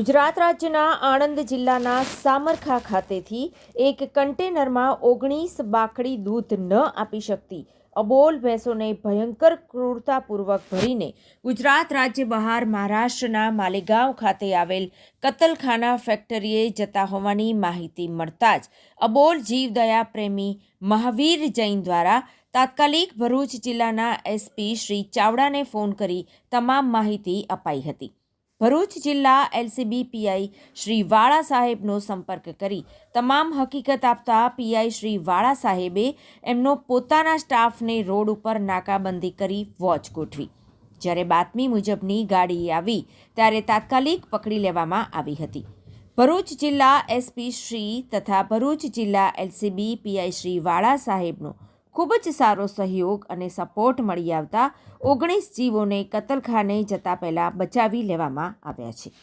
ગુજરાત રાજ્યના આણંદ જિલ્લાના સામરખા ખાતેથી એક કન્ટેનરમાં ઓગણીસ બાકડી દૂધ ન આપી શકતી. અબોલ ભેંસોને ભયંકર ક્રૂરતાપૂર્વક ભરીને ગુજરાત રાજ્ય બહાર મહારાષ્ટ્રના માલેગાંવ ખાતે આવેલ કતલખાના ફેક્ટરીએ જતા હોવાની માહિતી મળતા જ અબોલ જીવદયા પ્રેમી મહાવીર જૈન દ્વારા તાત્કાલિક ભરૂચ જિલ્લાના એસપી શ્રી ચાવડાને ફોન કરી તમામ માહિતી અપાઈ હતી. ભરૂચ જિલ્લા એલસીબી પીઆઈ શ્રી વાળા સાહેબનો સંપર્ક કરી તમામ હકીકત આપતા પીઆઈ શ્રી વાળા સાહેબે એમનો પોતાના સ્ટાફને રોડ ઉપર નાકાબંધી કરી વોચ ગોઠવી. જ્યારે બાતમી મુજબની ગાડી આવી, ત્યારે તાત્કાલિક પકડી લેવામાં આવી હતી. ભરૂચ જિલ્લા એસપી શ્રી તથા ભરૂચ જિલ્લા એલસીબી પીઆઈ શ્રી વાળા સાહેબનો ખૂબ જ સારો સહયોગ અને સપોર્ટ મળી આવતા ઓગણીસ જીવોને કતલખાને જતા પહેલાં બચાવી લેવામાં આવ્યા છે.